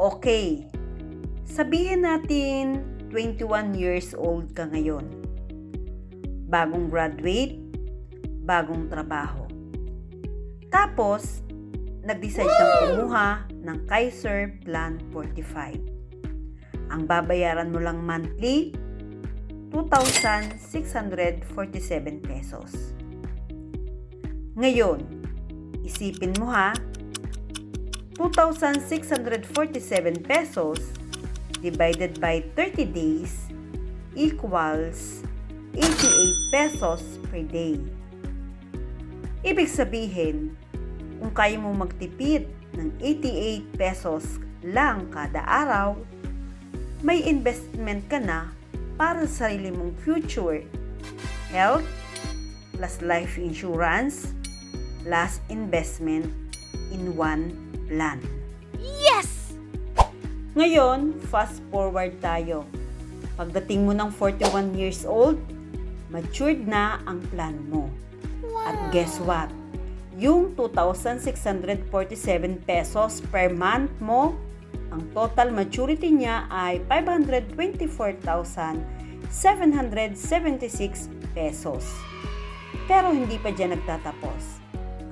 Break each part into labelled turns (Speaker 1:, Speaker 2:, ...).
Speaker 1: Okay, sabihin natin 21 years old ka ngayon. Bagong graduate, bagong trabaho. Tapos, nag-decide kang kumuha ng Kaiser Plan 45. Ang babayaran mo lang monthly, 2,647 pesos. Ngayon, isipin mo ha, 2,647 pesos divided by 30 days equals 88 pesos per day. Ibig sabihin, kung kaya mo magtipid ng 88 pesos lang kada araw, may investment ka na para sa sarili mong future. Health plus life insurance plus investment in one plan.
Speaker 2: Yes!
Speaker 1: Ngayon, fast forward tayo. Pagdating mo ng 41 years old, matured na ang plan mo. At guess what? Yung 2,647 pesos per month mo, ang total maturity niya ay 524,776 pesos. Pero hindi pa dyan nagtatapos.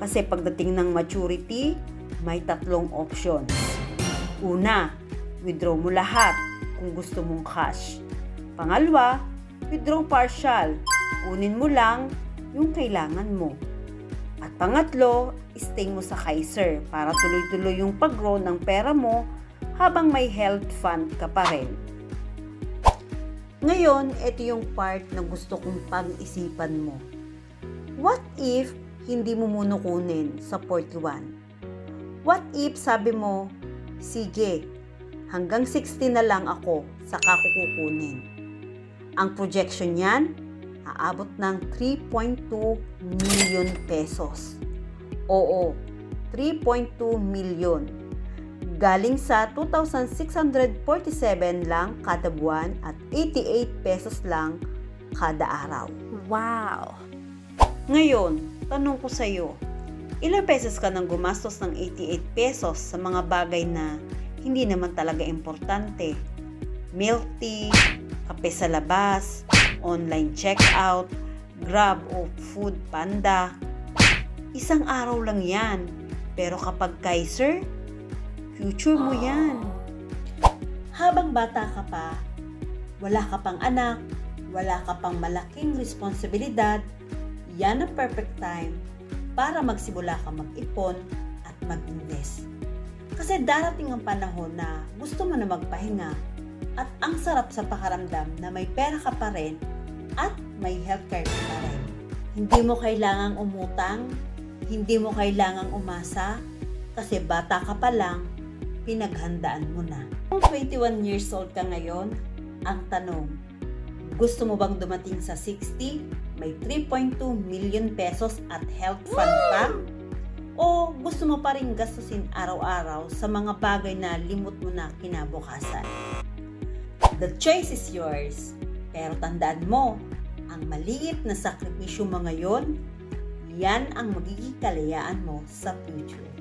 Speaker 1: Kasi pagdating ng maturity, may tatlong options. Una, withdraw mo lahat kung gusto mong cash. Pangalawa, withdraw partial. Kunin mo lang yung kailangan mo. At pangatlo, stay mo sa Kaiser para tuloy-tuloy yung pag-grow ng pera mo habang may health fund ka pa rin. Ngayon, ito yung part na gusto kong pag-isipan mo. What if hindi mo muna kunin sa 41? What if sabi mo, sige, hanggang 60 na lang ako saka ko kukunin. Ang projection niyan, aabot ng 3.2 million pesos. Oo, 3.2 million. Galing sa 2,647 lang kada buwan at 88 pesos lang kada araw.
Speaker 2: Wow!
Speaker 1: Ngayon, tanong ko sa iyo, ilang pesos ka nang gumastos ng 88 pesos sa mga bagay na hindi naman talaga importante? Milk tea, kape sa labas, online checkout, grab o food panda. Isang araw lang yan. Pero kapag Kaiser, future mo yan. Habang bata ka pa, wala ka pang anak, wala ka pang malaking responsibilidad, yan ang perfect time para magsimula ka mag-ipon at mag-invest. Kasi darating ang panahon na gusto mo na magpahinga at ang sarap sa pakaramdam na may pera ka pa rin at may healthcare ka pa rin. Hindi mo kailangang umutang, hindi mo kailangang umasa, kasi bata ka pa lang, pinaghandaan mo na. Kung 21 years old ka ngayon, ang tanong, gusto mo bang dumating sa 60, may 3.2 million pesos at health fund pa? O gusto mo pa rin gastusin araw-araw sa mga bagay na limot mo na kinabukasan? The choice is yours. Pero tandaan mo, ang maliit na sakripisyo mo ngayon, yan ang magiging kalayaan mo sa future.